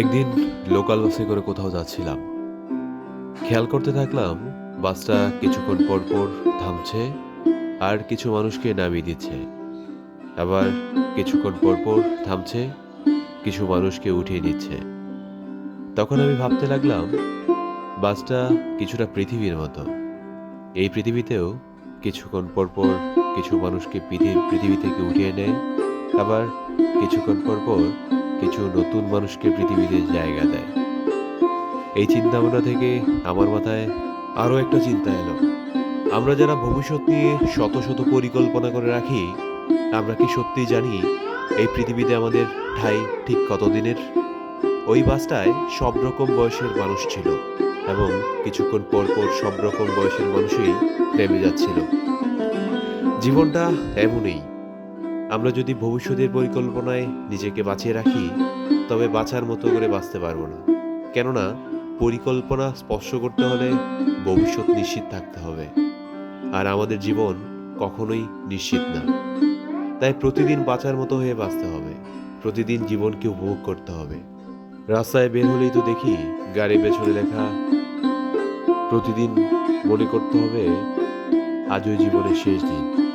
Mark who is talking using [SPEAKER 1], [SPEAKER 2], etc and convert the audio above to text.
[SPEAKER 1] একদিন লোকাল বাসে করে কোথাও যাচ্ছিলাম। খেয়াল করতে থাকলাম, বাসটা কিছুক্ষণ পর পর থামছে আর কিছু মানুষকে নামিয়ে দিচ্ছে। আবার কিছুক্ষণ পর পর থামছে, কিছু মানুষকে উঠিয়ে দিচ্ছে তখন আমি ভাবতে লাগলাম, বাসটা কিছুটা পৃথিবীর মতো। এই পৃথিবীতেও কিছুক্ষণ পর পর কিছু মানুষকে পৃথিবী পৃথিবী থেকে উঠিয়ে নেয়, আবার কিছুক্ষণ পর পর কিছু নতুন মানুষকে পৃথিবীতে জায়গা দেয়। এই চিন্তা ভাবনা থেকে আমার মাথায় আরও একটা চিন্তা এলো। আমরা যারা ভবিষ্যৎ নিয়ে শত শত পরিকল্পনা করে রাখি, আমরা কি সত্যিই জানি এই পৃথিবীতে আমাদের ঠাই ঠিক কতদিনের? ওই বাসটায় সব রকম বয়সের মানুষ ছিল এবং কিছুক্ষণ পর পর সব রকম বয়সের মানুষই নেমে যাচ্ছিল। জীবনটা এমনই আমরা যদি ভবিষ্যতের পরিকল্পনায় নিজেকে বাঁচিয়ে রাখি, তবে বাঁচার মতো করে বাঁচতে পারব না। কেননা, পরিকল্পনা স্পর্শ করতে হলে ভবিষ্যৎ নিশ্চিত থাকতে হবে। আর আমাদের জীবন কখনোই নিশ্চিত না। তাই প্রতিদিন বাঁচার মতো হয়ে বাঁচতে হবে। প্রতিদিন জীবনকে উপভোগ করতে হবে। রাস্তায় বের হলেই তো দেখি গাড়ি পেছনে লেখা, প্রতিদিন মনে করতে হবে আজই জীবনের শেষ দিন।